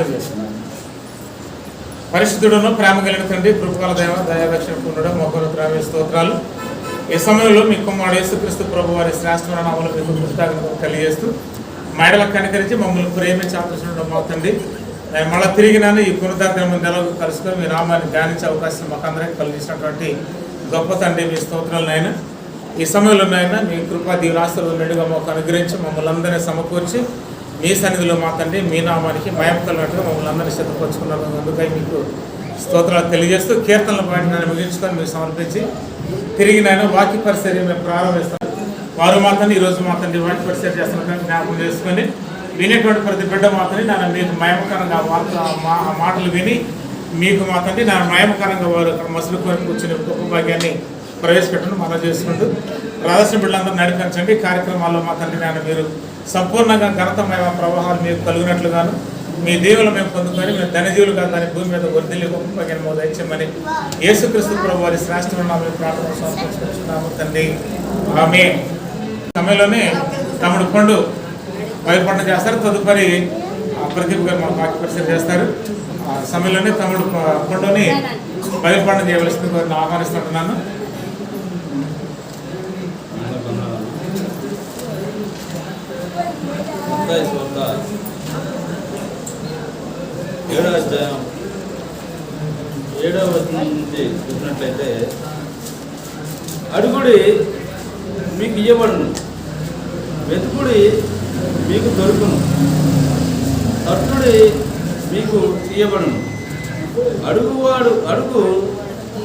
ప్రార్థన చేస్తున్నాను పరిశుద్ధుడును ప్రేమ కలిగిన తండ్రి కృపకాల దేవ దయాదక్షిణ పుణ్యుడు మొక్కలు ద్రావ్య స్తోత్రాలు. ఈ సమయంలో మీ కుమారుడు యేసుక్రీస్తు ప్రభు వారి శ్రేష్టమైన నామలు మీకు కృష్ణాగ్రహం కలిగేస్తూ మేడల కనికరించి మమ్మల్ని ప్రేమించి ఆలోచన మా తండ్రి మళ్ళీ తిరిగి నన్ను ఈ పునరుద్ధరణ నెలకు కలుసుకొని మీ నామాన్ని ధ్యానించే అవకాశం మాకు అందరికీ కలిగించినటువంటి గొప్ప తండ్రి మీ స్తోత్రాలనైనా నాయన. ఈ సమయంలో నాయన మీ కృపా దీవరాస్తులు నిండుగా మాకు అనుగ్రహించి మమ్మల్ని అందరినీ సమకూర్చి మీ సన్నిధిలో మా తండ్రి మీ నామానికి మయం కలిగినట్టుగా మమ్మల్ని అందరినీ సిద్ధపరచుకున్నారు అందుకై మీకు స్తోత్రాలు తెలియజేస్తూ కీర్తనలు పాటి నన్ను ముగించుకొని మీరు సమర్పించి తిరిగి నేను వాక్య పరిచర్య మేము ప్రారంభిస్తాను వారు మాత్రం ఈరోజు మాత్రమే తండ్రి వాక్య పరిచర్య చేస్తున్నట్టు జ్ఞాపకం చేసుకొని వినేటువంటి ప్రతి బిడ్డ మాత్రం నన్ను మీకు మయమకరంగా వార్త మా ఆ మాటలు విని మీకు మాత్రమే నా మయమకరంగా వారు మసులుకొని కూర్చుని గొప్ప భాగ్యాన్ని ప్రవేశపెట్టడం మనం చేసుకుంటూ ప్రదర్శన బిడ్డలందరూ నడిపించండి. కార్యక్రమాల్లో మా తండ్రి నాన్న మీరు సంపూర్ణంగా ఘనతమైన ప్రవాహాలు మీకు కలిగినట్లుగాను మీ దేవులు మేము పొందుకొని మేము ధనజీవులుగా దాని భూమి మీద వర్దిల్లి గొప్ప భాగ్యాన్ని యేసుక్రీస్తు ప్రభు వారి శ్రేష్టమైన ప్రార్థన సమర్పించుకుంటున్నాము తండ్రి. ఆమె సమయంలోనే తమడు పండు బయలుపడడం చేస్తారు. తదుపరి ప్రదీప్ గారు మన వాక్య పరిచయం చేస్తారు. ఆ సమయంలోనే తమడు ప- పండుని బయలుపడడం చేయవలసింది వారిని ఆహ్వానిస్తుంటున్నాను మత్తయి సువార్త ఏడవ అధ్యాయం. ఏడవ నుంచి చూసినట్లయితే అడుగుడి మీకు ఇవ్వబడును వెతుకుడి మీకు దొరుకును. తట్టుడి మీకు తీయబడును అడుగువాడు అడుగు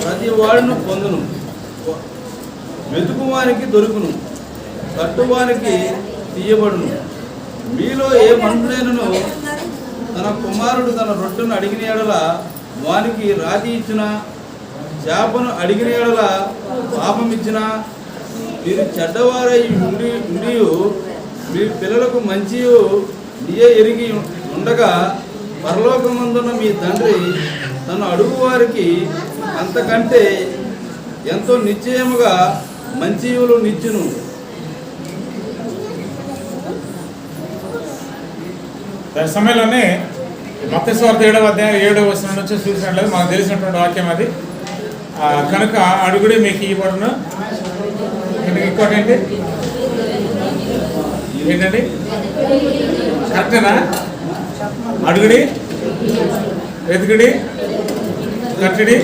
ప్రతి వాడును పొందును. వెతుకువానికి దొరుకును. తట్టువానికి తీయబడును. మీలో ఏ మనుషుడైనను తన కుమారుడు తన రొట్టెను అడిగిన ఎడల వానికి రాతి ఇచ్చిన చేపను అడిగిన ఎడల పాపం ఇచ్చిన మీరు చెడ్డవారై ఉండి ఉండి మీ పిల్లలకు మంచి నియ ఎరిగి ఉండగా పరలోకమందున్న మీ తండ్రి తన అడుగు వారికి అంతకంటే ఎంతో నిశ్చయముగా మంచియులు నిచ్చును. దాని సమయంలోనే మత్స్వార్త ఏడవ అధ్యాయం ఏడవ వచ్చిన నుంచి చూసినట్లయితే మాకు తెలిసినటువంటి వాక్యం అది. కనుక అడుగుడే మీకు ఇవ్వబడును ఇంకా ఇంకోటి ఏంటి? ఏంటండి? కరెక్టేనా? అడుగుడి వెతుకుడి కట్టుడి.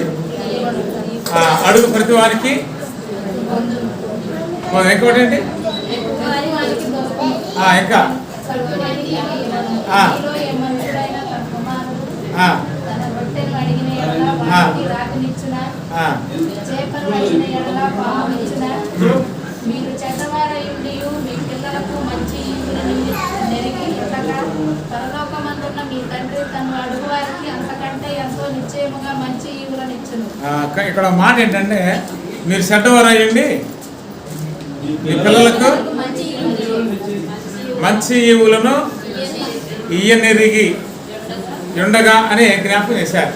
అడుగు ప్రతి వారికి. ఇంకోటి ఏంటి? ఇంకా. మీరు చెడ్డవారయుండి మీ పిల్లలకు మంచి నెరిగి పరలోకమందున్న మీ తండ్రి తను అడుగు వారికి అంతకంటే ఎంతో నిశ్చయముగా మంచి ఈవులను ఇచ్చును ఇక్కడ మాట ఏంటంటే మీరు చెడ్డవారు అయ్యండి మీ పిల్లలకు మంచి ఈవులను ఈయనెరిగి ఉండగా అని జ్ఞాపకం చేశారు.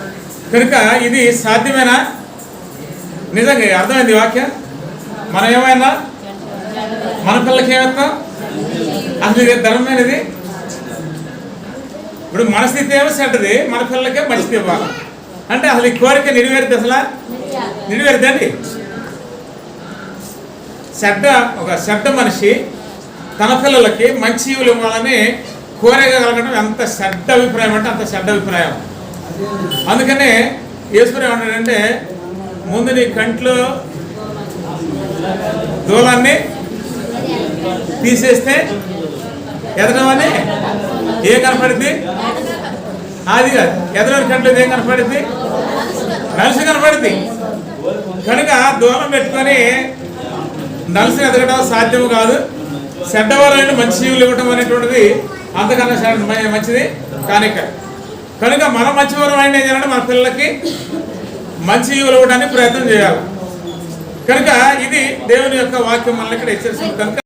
కనుక ఇది సాధ్యమేనా? నిజంగా అర్థమైంది వాక్యం? మనం ఏమైనా? మన పిల్లలకి ఏమేస్తాం అసలు ఇది ధర్మమైనది. ఇప్పుడు మన స్థితి ఏమో చెడ్డది మన పిల్లలకే మంచిది ఇవ్వాలి. అంటే అసలు ఈ కోరిక నెరవేరుద్ది అసలు? నెరవేరుద్దండి చెడ్డ ఒక చెడ్డ మనిషి తన పిల్లలకి మంచి ఇవ్వాలని కోరగలగడం ఎంత చెడ్డ అభిప్రాయం అంటే అంత చెడ్డ అభిప్రాయం. అందుకనే ఈశ్వరం ఏమంటాడంటే ముందు నీ కంట్లో దూలాన్ని తీసేస్తే ఎదరమని ఏం కనపడింది అది కాదు. ఎదరని కంట్లో ఏం కనపడింది నలుసు కనపడింది కనుక దూరం పెట్టుకొని నలుసు ఎదగడం సాధ్యం కాదు. చెడ్డవారైన మంచి జీవులు ఇవ్వటం అనేటువంటిది అంతకన్నా మంచిది కానీ కనుక మన మంచివరం అయినా ఏం చేయాలంటే మన పిల్లలకి మంచి ఇవ్వడానికి ప్రయత్నం చేయాలి. కనుక ఇది దేవుని యొక్క వాక్యం మనల్ని ఇక్కడ హెచ్చరిస్తుంది. కనుక